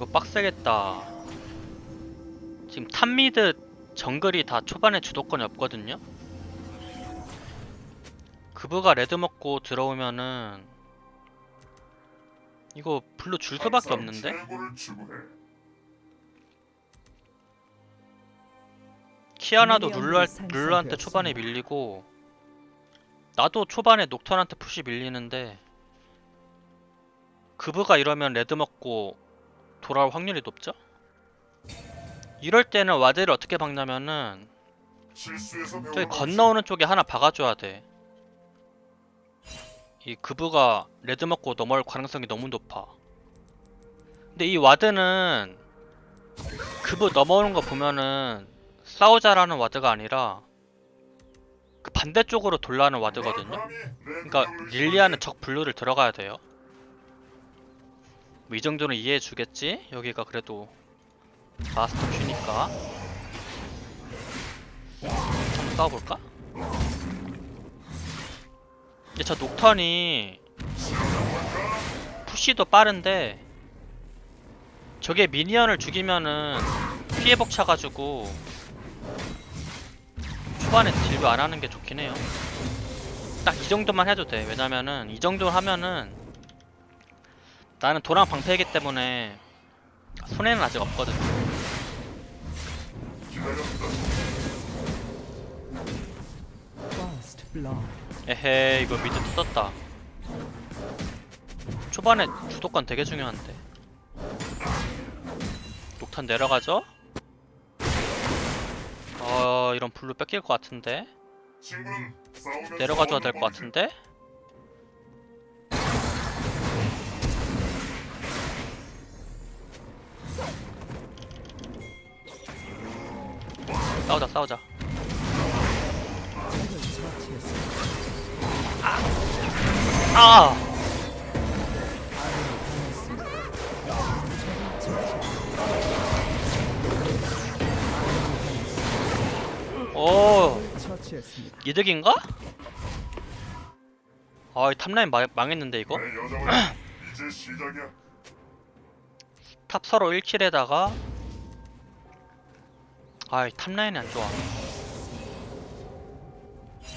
이거 빡세겠다. 지금 탑미드 정글이 다 초반에 주도권이 없거든요. 그브가 레드 먹고 들어오면은 이거 블루 줄 수밖에 없는데? 키아나도 룰루할. 룰루한테 초반에 밀리고 나도 초반에 녹턴한테 푸시 밀리는데 그브가 이러면 레드 먹고 돌아올 확률이 높죠? 이럴 때는 와드를 어떻게 박냐면은 저기 건너오는 쪽에 하나 박아줘야 돼. 이 그브가 레드 먹고 넘어올 가능성이 너무 높아. 근데 이 와드는 그브 넘어오는 거 보면은 싸우자라는 와드가 아니라 그 반대쪽으로 돌라는 와드거든요. 감히 내 그러니까 눈을 릴리아는 적 블루를 들어가야 돼요. 뭐 이 정도는 이해해 주겠지? 여기가 그래도 마스터 큐니까. 한번 싸워볼까? 근데 저 녹턴이 푸시도 빠른데 저게 미니언을 죽이면은 피해 벅차가지고 초반에 딜교 안 하는 게 좋긴 해요. 딱 이 정도만 해도 돼. 왜냐면은 이 정도 하면은 나는 도랑 방패이기 때문에 손해는 아직 없거든. 에헤 이거 미드 뜯었다. 초반에 주도권 되게 중요한데. 녹탄 내려가죠? 어 이런 블루 뺏길 것 같은데 내려가줘야 될 것. 같은데 싸우자 싸우자. 아 오 처치했습니다. 이득인가? 아이 탑라인 마, 망했는데 이거 내 여정은 이제 시작이야. 탑 서로 1킬에다가 아이 탑라인이 안 좋아.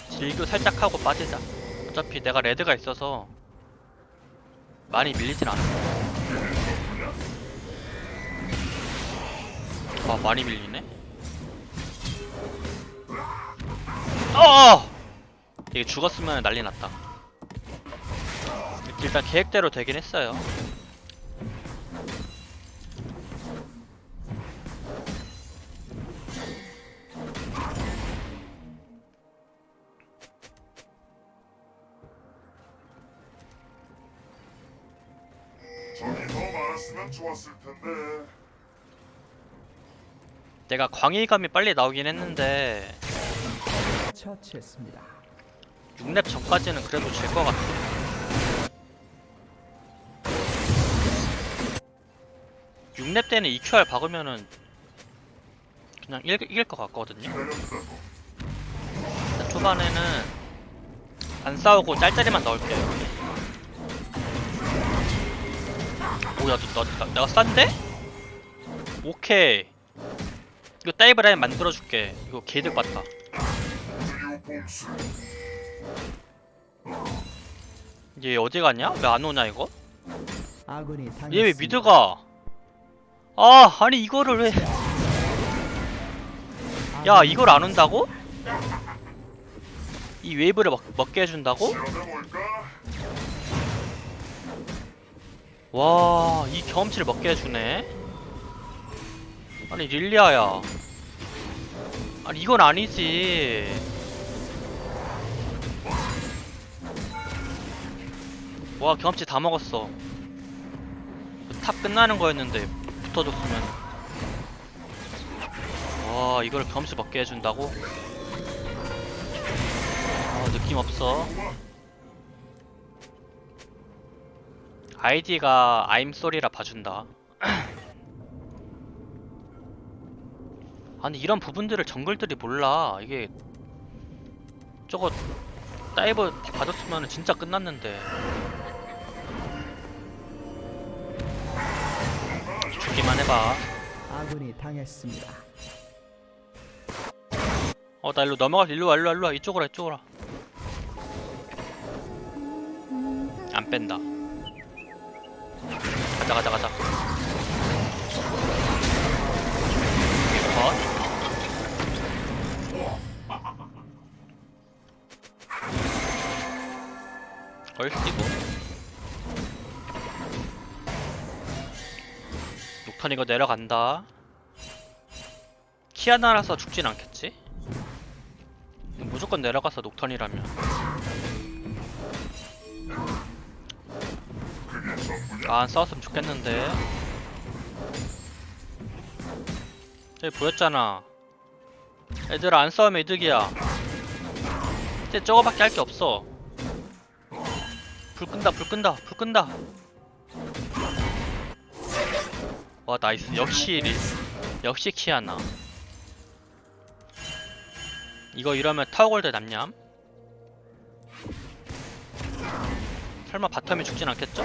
질교 살짝 하고 빠지자. 어차피 내가 레드가 있어서 많이 밀리진 않아. 아 많이 밀리네? 어! 이게 죽었으면 난리 났다. 일단 계획대로 되긴 했어요 적이 더 많았으면 좋았을 텐데. 내가 광의감이 빨리 나오긴 했는데 처치했습니다. 6렙 전까지는 그래도 질 것 같아. 육렙 때는 EQR 박으면은 그냥 일, 이길 것 같거든요. 기다렸다고. 일단 초반에는 안 싸우고 짤짤이만 넣을게요. 오야, 너, 너, 내가 싼데? 오케이. 이거 다이브 라인 만들어줄게. 이거 개이득 봤다. 얘 어디 갔냐? 왜 안 오냐 이거? 얘 왜 미드가? 아 아니 이거를 왜? 야 이걸 안 온다고? 이 웨이브를 먹, 먹게 해준다고? 와 이 경험치를 먹게 해주네. 아니 릴리아야. 아니 이건 아니지. 와 경험치 다 먹었어. 탑 끝나는 거였는데 붙어줬으면. 와 이걸 경험치 먹게 해준다고? 아 느낌 없어. 아이디가 아임소리라 봐준다. 아니 이런 부분들을 정글들이 몰라. 이게 저거 다이브 받았으면 진짜 끝났는데. 죽기만 해봐 아군이 당했습니다. 어나 일로 넘어가 일로 와 일로 와 일로 와 이쪽으로 와, 이쪽으로 와. 안 뺀다 가자 가자 가자 컷 얼씨구 녹턴 이거 내려간다 키아나라서 죽진 않겠지? 무조건 내려가서 녹턴이라면? 아, 안 싸웠으면 좋겠는데. 저기 보였잖아. 애들아 안 싸우면 이득이야. 이제 저거밖에 할 게 없어. 불 끈다 불 끈다 불 끈다. 와 나이스. 역시 리, 역시 키아나. 이거 이러면 타워골드 남냠? 설마 바텀이 죽진 않겠죠?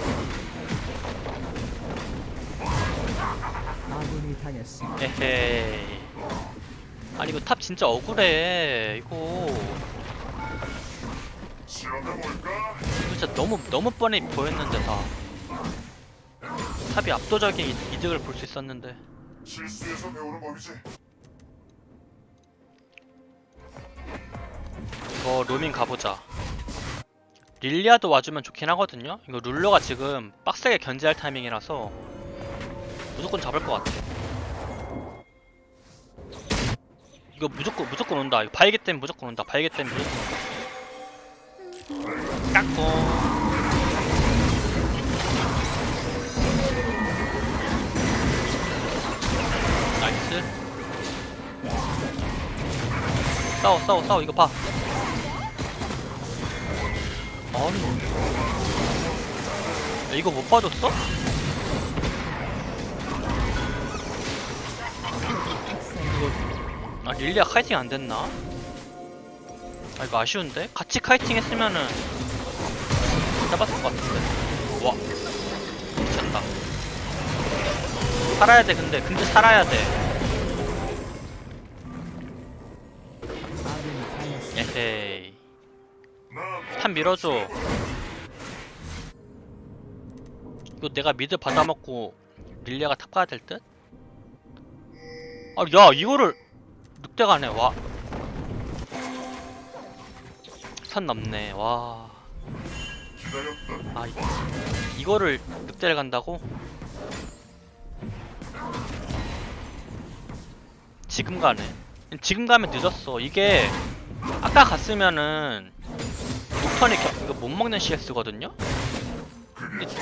아군이 당했습니다. 에헤이. 아니 이거 탑 진짜 억울해 이거. 진짜 너무 너무 뻔히 보였는데 다. 탑이 압도적인 이- 이득을 볼 수 있었는데. 실수에서 배우는 법이지. 이거 로밍 가보자. 릴리아도 와주면 좋긴 하거든요? 이거 룰러가 지금 빡세게 견제할 타이밍이라서 무조건 잡을 것 같아. 이거 무조건 무조건 온다. 이거 바이게 때문에 무조건 온다. 바이게 때문에 무조건 온다. 깍꿍. 나이스. 싸워 싸워 싸워. 이거 봐. 아니. 야, 이거 못 봐줬어? 아 릴리아 카이팅 안 됐나? 아 이거 아쉬운데? 같이 카이팅 했으면은 잡았을 것 같은데 와 미쳤다 살아야 돼 근데 근데 살아야 돼. 에헤이 난탑 밀어줘 이거 내가 미드 받아먹고 릴리아가 탑 가야 될 듯? 아야 이거를 늑대가네 와. 선 넘네 와. 아 이, 이거를 늑대를 간다고? 지금 가네 지금 가면 늦었어 이게 아까 갔으면은 녹턴이 겨- 이거 못 먹는 CS거든요?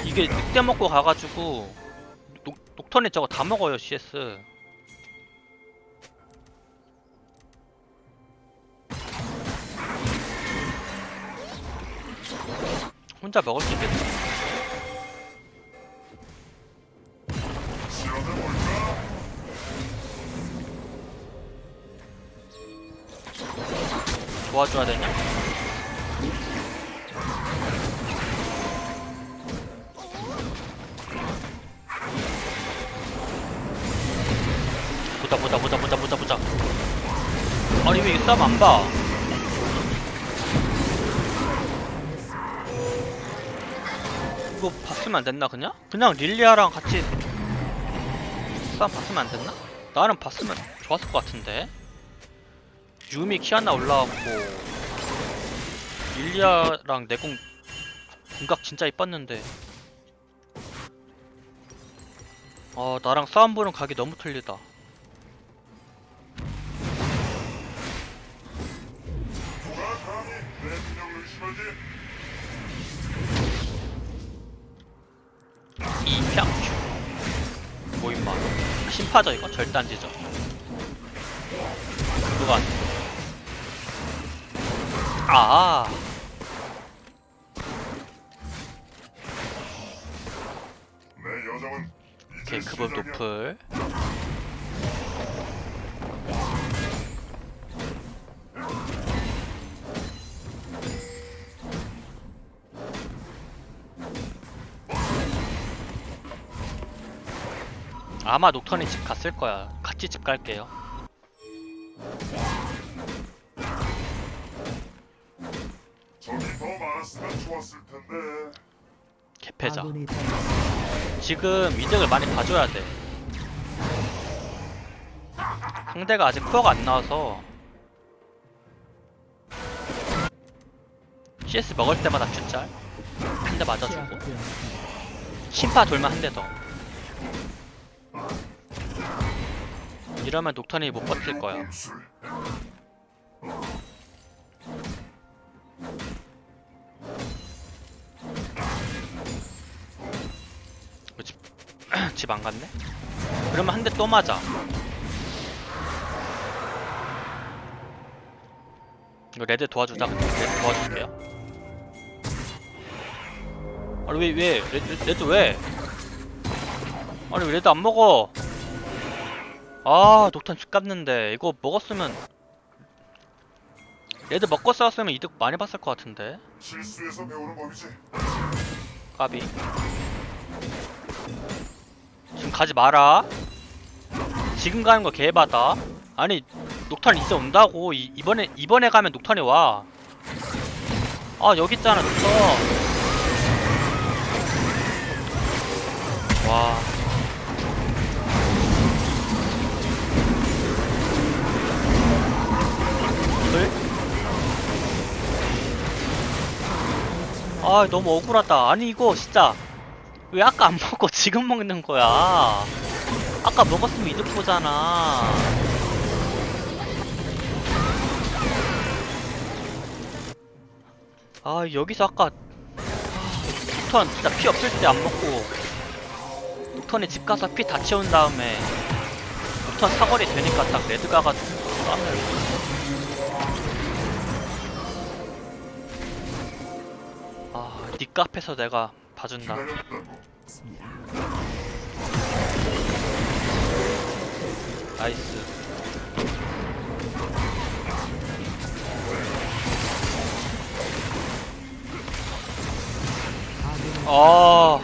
이게 늑대 먹고 가가지고 녹, 녹턴이 저거 다 먹어요 CS 혼자 먹을 수 있겠다? 도와줘야 되냐? 보자 보자 보자 보자 보자 보자 아니 왜이 싸움 안 봐? 이거 봤으면 안 됐나 그냥? 그냥 릴리아랑 같이 싸움 봤으면 안 됐나? 나는 봤으면 좋았을 것 같은데 유미 키아나 올라왔고 릴리아랑 내공 궁각 진짜 이뻤는데 아 나랑 싸움 보는 각이 너무 틀리다 이평큐 뭐 임마. 심파져 이거? 지져 누가 아 오케이 그분. 노플 아마 녹턴이 집 갔을 거야. 같이 집 갈게요. 적이 더 많았으면 좋았을 텐데. 개패자. 지금 이득을 많이 봐줘야 돼. 상대가 아직 코어가 안 나와서 CS 먹을 때마다 큐짤 한 대 맞아주고. 심파 돌면 한 대 더. 이러면 녹턴이 못 버틸 거야. 꼼술. 집안 갔네? 그러면 한 대 또 맞아. 이거 레드 도와주자. 레드 도와줄게요. 아니 왜 왜? 레드, 레드 왜? 아니 왜 레드 안 먹어? 아 녹탄 집 깠는데. 이거 먹었으면 레드 먹고 싸웠으면 이득 많이 봤을 것 같은데. 실수해서 배우는 법이지. 까비. 지금 가지 마라. 지금 가는 거 개바다. 아니 녹탄 이제 온다고. 이, 이번에 이번에 가면 녹탄이 와아 여기 있잖아 녹탄. 와 아 너무 억울하다. 아니 이거 진짜 왜 아까 안 먹고 지금 먹는 거야? 아까 먹었으면 이득 보잖아. 아 여기서 아까 녹턴 진짜 피 없을 때 안 먹고 녹턴이 집 가서 피 다 채운 다음에 녹턴 사거리 되니까 딱 레드 가가지고 싸 아, 니 카페에서 내가 봐준다. 나이스. 아,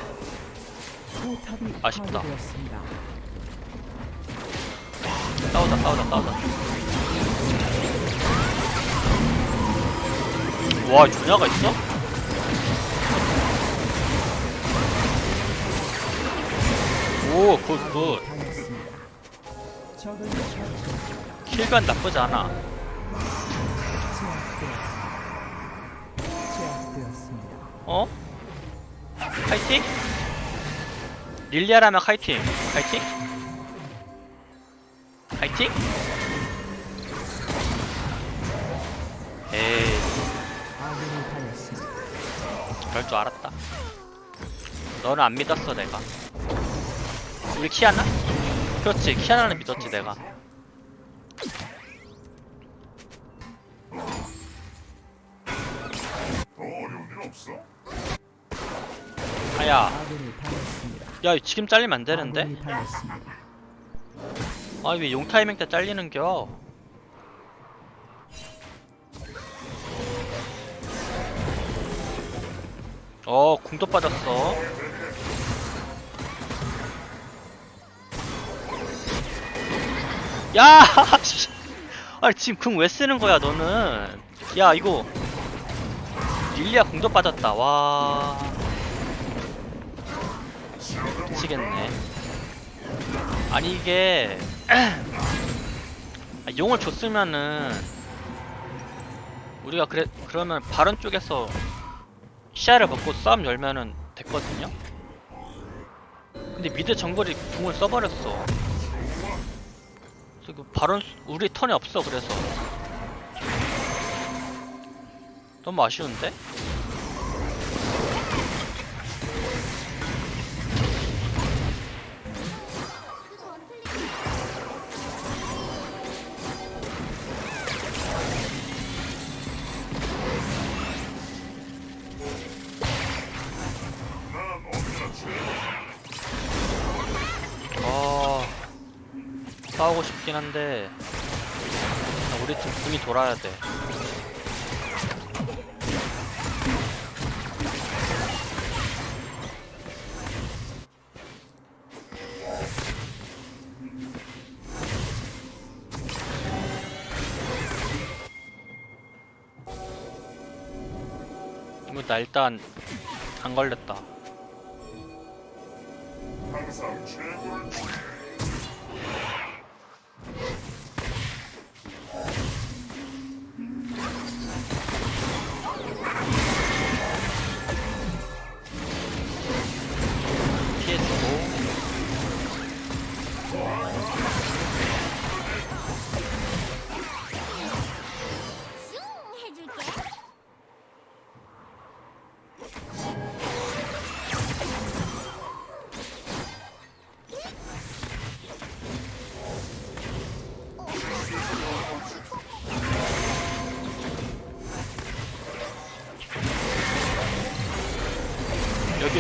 아쉽다. 싸우자, 싸우자, 싸우자. 와, 준야가 있어? 오, 굿, 굿. 킬간 나쁘지 않아. 어? 카이팅? 릴리아라면 카이팅. 카이팅? 카이팅? 에이. 그럴 줄 알았다. 너는 안 믿었어, 내가. 우리 키아나? 그렇지, 키아나는 믿었지, 내가. 아야. 야, 지금 잘리면 안 되는데? 아, 왜 용 타이밍 때 잘리는겨? 어, 궁도 빠졌어. 야! 씨. 아니, 지금 궁 왜 쓰는 거야, 너는? 야, 이거. 릴리아 궁도 빠졌다, 와. 미치겠네. 아니, 이게. 아, 용을 줬으면은. 우리가 그래, 그러면 바론 쪽에서 시야를 먹고 싸움 열면은 됐거든요? 근데 미드 정글이 궁을 써버렸어. 그 바론, 수- 우리 턴이 없어, 그래서. 너무 아쉬운데? 싸우고 싶긴 한데 아, 우리 팀 궁이 돌아야 돼나 뭐, 일단 안 걸렸다.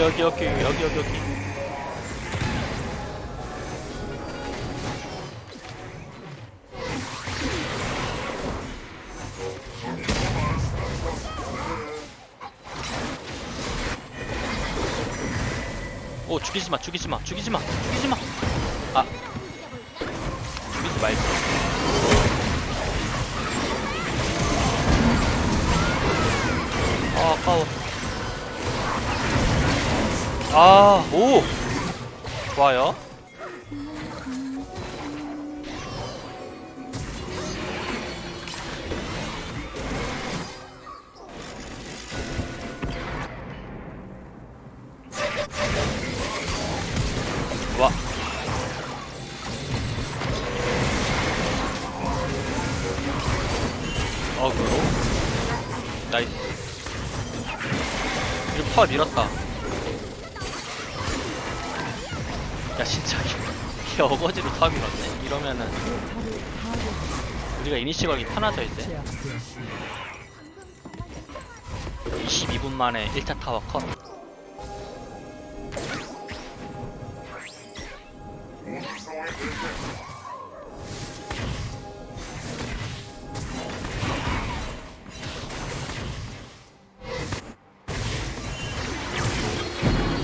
여기 여기 여기 여기 여기. 오 죽이지 마 죽이지 마 죽이지 마 죽이지 마. 아 죽이지 말고. 아 아까워. 아, 오! 좋아요. 이러면은 우리가 이니시 걸기 편하죠 이제? 제압되었습니다. 22분 만에 1차 타워 컷.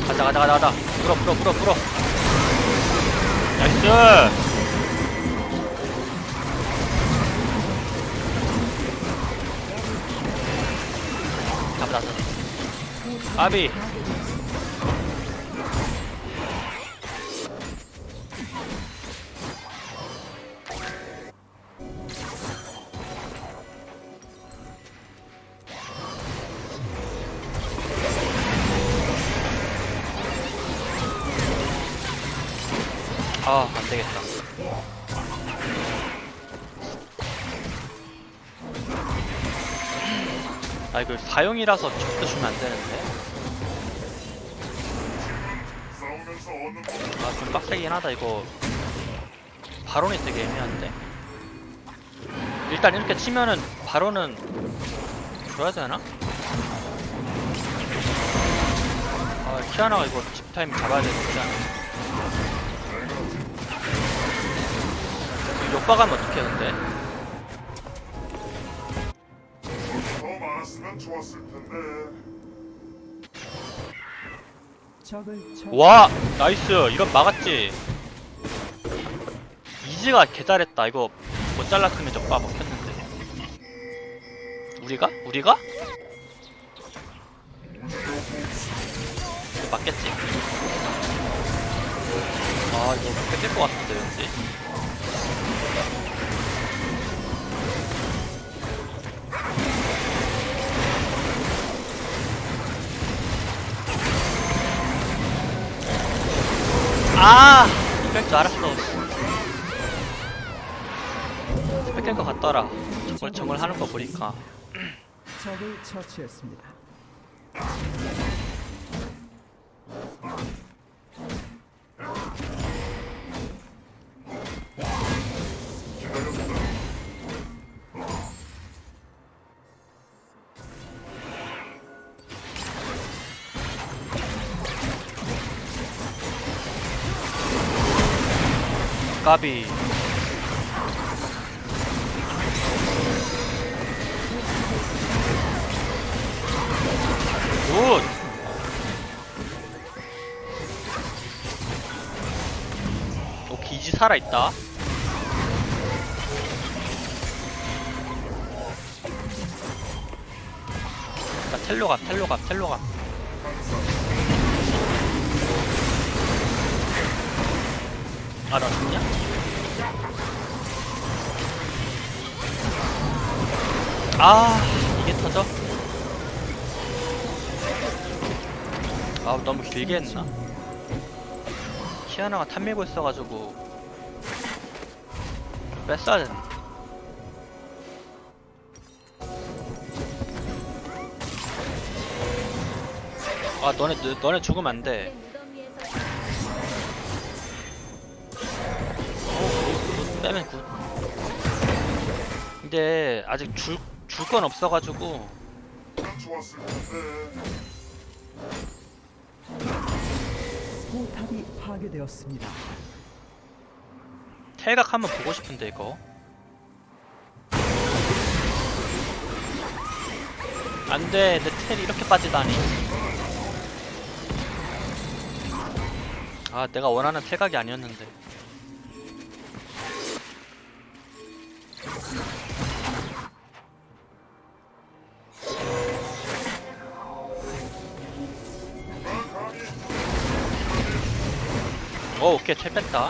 가자 가자 가자 가자. 물어 물어 물어 물어. 나이스 아비. 아 안 되겠다. 아 이거 사용이라서 적도 주면 안 되는데 좀 빡세긴 하다 이거 바론이 되게 애매한데 일단 이렇게 치면은 바론은 줘야 되나? 아 키아나가 이거 집 타임 잡아야 되는데 욕박하면 어떡해 근데 더 많았으면 좋았을 텐데. 적을 처 와 나이스. 이건 막았지. 이즈가 개잘했다. 이거 못 잘랐으면 저빠 먹혔는데. 우리가? 우리가? 맞겠지? 아 이거 뺏길 것 같은데 왠지 아! 뺄줄 알았어. 뺏길 것 같더라. 정글 정글 하는 거 보니까. 적을 처치했습니다. 까비. 굿! 오, 기지 살아있다. 나 텔로감 텔로감 텔로감 아 나 죽냐? 아 이게 터져? 아 너무 길게 했나? 키아나가 탐밀고 있어가지고 뺐어야 됐네 아 너네 너- 너네 죽으면 안 돼 빼면 굿. 근데 아직 줄 줄 건 없어가지고. 포탑이 파괴되었습니다. 탈각 한번 보고 싶은데 이거. 안돼. 내 텔이 이렇게 빠지다니. 아 내가 원하는 탈각이 아니었는데 오 오케이. 텔 뺐다.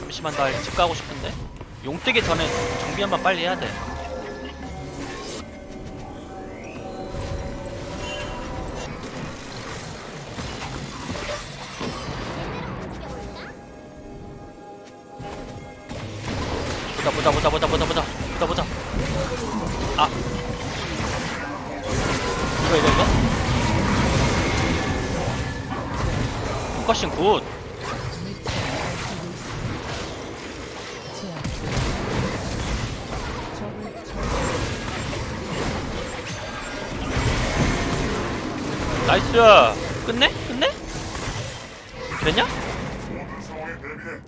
잠시만 나 집 가고 싶은데? 용 뜨기 전에 정비 한번 빨리 해야 돼. 보자 보자 보자 보자 보자 보자. 보자 보자. 아. 이거 이거 이거 포커싱 굿 나이스 끝내? 끝내? 됐냐? 모든 상황에 대비해.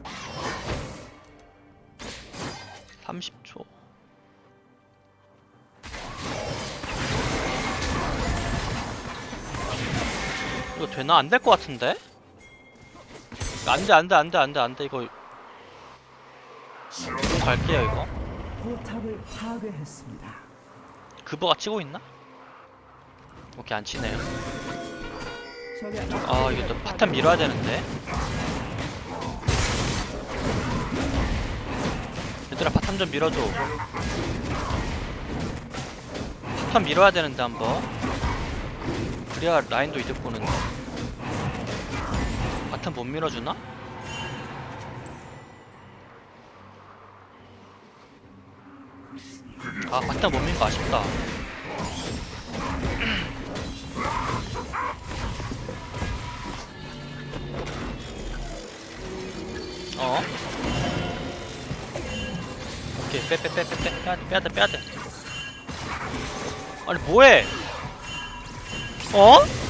30초 이거 되나? 안 될 것 같은데? 안돼 안돼 안돼 안돼 안돼 이거. 좀 갈게요 이거. 포탑을 파괴했습니다. 그버가 치고 있나? 오케이 안 치네요. 아 이거 또 파탄 밀어야 되는데. 얘들아 파탄 좀 밀어줘. 파탄 밀어야 되는데 한번. 그래야 라인도 이득 보는데 파탄 못 밀어주나? 아 파탄 못 밀 거 아쉽다 어? 오케이 빼빼빼 빼빼 빼야돼 빼야돼 빼야돼 아니 뭐해 어?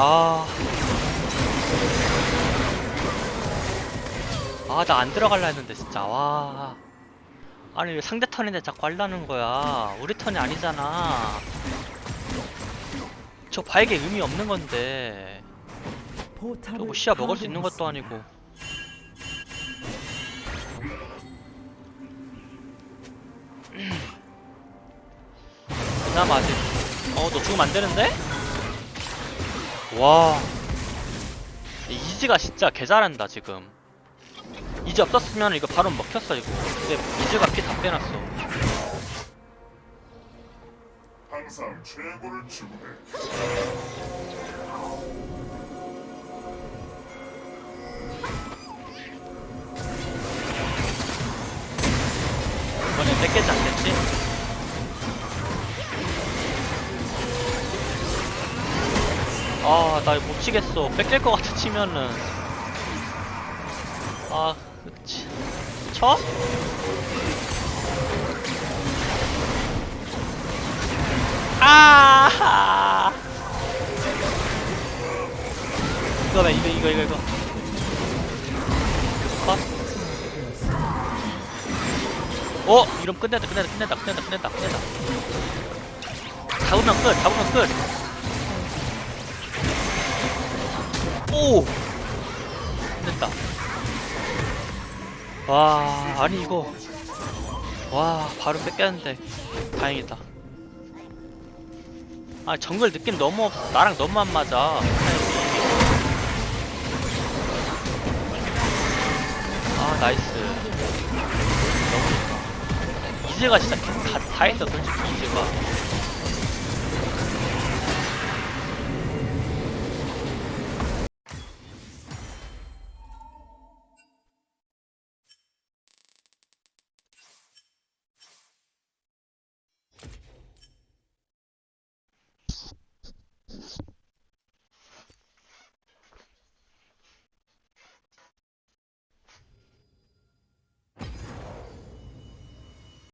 아. 아, 나 안 들어갈라 했는데, 진짜. 와. 아니, 왜 상대 턴인데 자꾸 하려는 거야. 우리 턴이 아니잖아. 저 바에게 의미 없는 건데. 포탑을 저뭐 시야 먹을 수 있는 것도. 아니고. 그나마 아직. 어, 너 죽으면 안 되는데? 와. 이 이즈가 진짜 개 잘한다, 지금. 이즈 없었으면 이거 바로 먹혔어, 이거. 근데 이즈가 피 다 빼놨어. 항상 최고를 추구해. 못 치겠어. 뺏길 것 같아, 치면은. 아, 그치. 쳐? 아! 이거 봐, 이거, 이거, 이거, 이거. 컷. 어? 이러면 끝낸다 끝낸다 끝낸다 끝낸다 끝낸다 끝낸다 잡으면 끝 잡으면 끝 오! 뺐다. 와, 아니 이거. 와, 바로 뺏겼는데. 다행이다. 아, 정글 느낌 너무 없어. 나랑 너무 안 맞아. 아, 나이스. 너무 좋다. 이제가 진짜 다, 다 했어, 솔직히 이제가.